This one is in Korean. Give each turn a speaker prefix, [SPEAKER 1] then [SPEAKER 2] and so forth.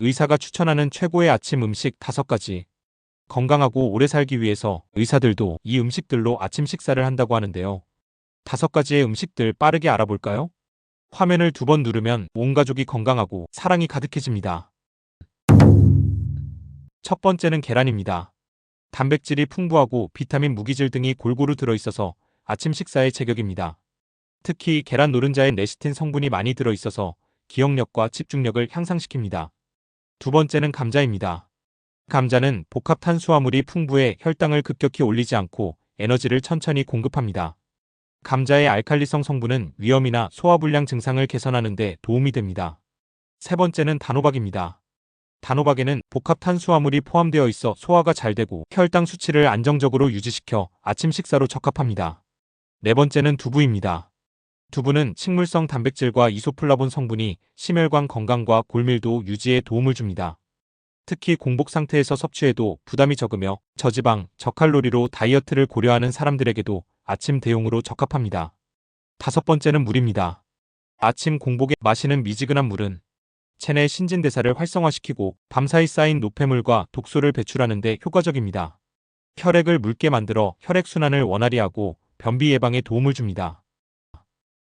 [SPEAKER 1] 의사가 추천하는 최고의 아침 음식 5가지. 건강하고 오래 살기 위해서 의사들도 이 음식들로 아침 식사를 한다고 하는데요. 다섯 가지의 음식들 빠르게 알아볼까요? 화면을 두 번 누르면 온 가족이 건강하고 사랑이 가득해집니다. 첫 번째는 계란입니다. 단백질이 풍부하고 비타민 무기질 등이 골고루 들어있어서 아침 식사의 제격입니다. 특히 계란 노른자에 레시틴 성분이 많이 들어있어서 기억력과 집중력을 향상시킵니다. 두 번째는 감자입니다. 감자는 복합 탄수화물이 풍부해 혈당을 급격히 올리지 않고 에너지를 천천히 공급합니다. 감자의 알칼리성 성분은 위염이나 소화불량 증상을 개선하는 데 도움이 됩니다. 세 번째는 단호박입니다. 단호박에는 복합 탄수화물이 포함되어 있어 소화가 잘 되고 혈당 수치를 안정적으로 유지시켜 아침 식사로 적합합니다. 네 번째는 두부입니다. 두부는 식물성 단백질과 이소플라본 성분이 심혈관 건강과 골밀도 유지에 도움을 줍니다. 특히 공복 상태에서 섭취해도 부담이 적으며 저지방, 저칼로리로 다이어트를 고려하는 사람들에게도 아침 대용으로 적합합니다. 다섯 번째는 물입니다. 아침 공복에 마시는 미지근한 물은 체내 신진대사를 활성화시키고 밤사이 쌓인 노폐물과 독소를 배출하는 데 효과적입니다. 혈액을 묽게 만들어 혈액순환을 원활히 하고 변비 예방에 도움을 줍니다.